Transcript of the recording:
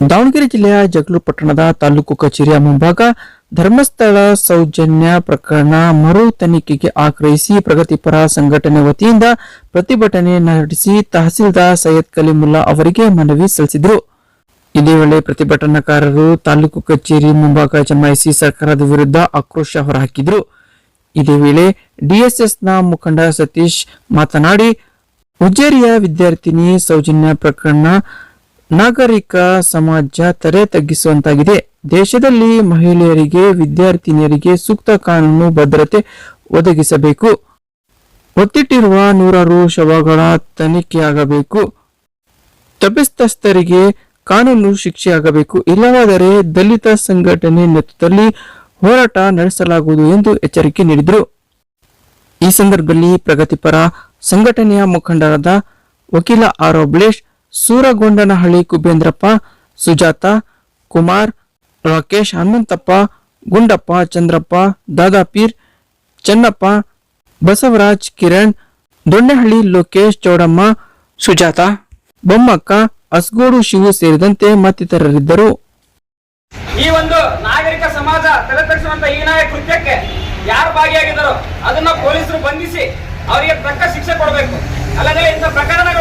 ದಾವಣಗೆರೆ ಜಿಲ್ಲೆಯ ಜಗಳೂರು ಪಟ್ಟಣದ ತಾಲೂಕು ಕಚೇರಿಯ ಮುಂಭಾಗ ಧರ್ಮಸ್ಥಳ ಸೌಜನ್ಯ ಪ್ರಕರಣ ಮರು ತನಿಖೆಗೆ ಆಗ್ರಹಿಸಿ ಪ್ರಗತಿಪರ ಸಂಘಟನೆ ವತಿಯಿಂದ ಪ್ರತಿಭಟನೆ ನಡೆಸಿ ತಹಸೀಲ್ದಾರ್ ಸೈಯದ್ ಕಲಿಮುಲ್ಲಾ ಅವರಿಗೆ ಮನವಿ ಸಲ್ಲಿಸಿದರು. ಇದೇ ವೇಳೆ ಪ್ರತಿಭಟನಾಕಾರರು ತಾಲೂಕು ಕಚೇರಿ ಮುಂಭಾಗ ಜಮಾಯಿಸಿ ಸರ್ಕಾರದ ವಿರುದ್ಧ ಆಕ್ರೋಶ ಹೊರಹಾಕಿದರು. ಇದೇ ವೇಳೆ ಡಿಎಸ್ಎಸ್ನ ಮುಖಂಡ ಸತೀಶ್ ಮಾತನಾಡಿ ಉಜ್ಜೇರಿಯ ವಿದ್ಯಾರ್ಥಿನಿ ಸೌಜನ್ಯ ಪ್ರಕರಣ ನಾಗರಿಕ ಸಮಾಜ ತಲೆ ತಗ್ಗಿಸುವಂತಾಗಿದೆ. ದೇಶದಲ್ಲಿ ಮಹಿಳೆಯರಿಗೆ, ವಿದ್ಯಾರ್ಥಿನಿಯರಿಗೆ ಸೂಕ್ತ ಕಾನೂನು ಭದ್ರತೆ ಒದಗಿಸಬೇಕು. ಒತ್ತಿಟ್ಟಿರುವ ನೂರಾರು ಶವಗಳ ತನಿಖೆಯಾಗಬೇಕು. ತಪ್ಪಿತಸ್ಥರಿಗೆ ಕಾನೂನು ಶಿಕ್ಷೆಯಾಗಬೇಕು. ಇಲ್ಲವಾದರೆ ದಲಿತ ಸಂಘಟನೆ ನೇತೃತ್ವದಲ್ಲಿ ಹೋರಾಟ ನಡೆಸಲಾಗುವುದು ಎಂದು ಎಚ್ಚರಿಕೆ ನೀಡಿದರು. ಈ ಸಂದರ್ಭದಲ್ಲಿ ಪ್ರಗತಿಪರ ಸಂಘಟನೆಯ ಮುಖಂಡರಾದ ವಕೀಲ ಆರ್ ಒಬ್ಳೇಶ್ ಸೂರಗೊಂಡನಹಳ್ಳಿ ಕುಬೇಂದ್ರಪ್ಪ, ಸುಜಾತ, ಕುಮಾರ್, ರಾಕೇಶ್, ಹನುಮಂತಪ್ಪ, ಗುಂಡಪ್ಪ, ಚಂದ್ರಪ್ಪ, ದಾದಾಪೀರ್, ಚನ್ನಪ್ಪ, ಬಸವರಾಜ್, ಕಿರಣ್, ದೊಣ್ಣೆಹಳ್ಳಿ ಲೋಕೇಶ್, ಚೌಡಮ್ಮ, ಸುಜಾತ, ಬೊಮ್ಮಕ್ಕ, ಅಸ್ಗೋಡು ಶಿವು ಸೇರಿದಂತೆ ಮತ್ತಿತರರಿದ್ದರು. ಈ ಒಂದು ನಾಗರಿಕ ಸಮಾಜ ತಲೆತರಿಸುವಂತ ಹೀನಾಯ ಕೃತ್ಯಕ್ಕೆ ಯಾರು ಭಾಗಿಯಾಗಿದ್ದಾರೋ ಅದನ್ನ ಪೊಲೀಸರು ಬಂಧಿಸಿ ಅವರಿಗೆ ತಕ್ಕ ಶಿಕ್ಷೆ ಕೊಡಬೇಕು. ಅಲ್ಲದೆ ಇಂಥ ಪ್ರಕರಣಗಳು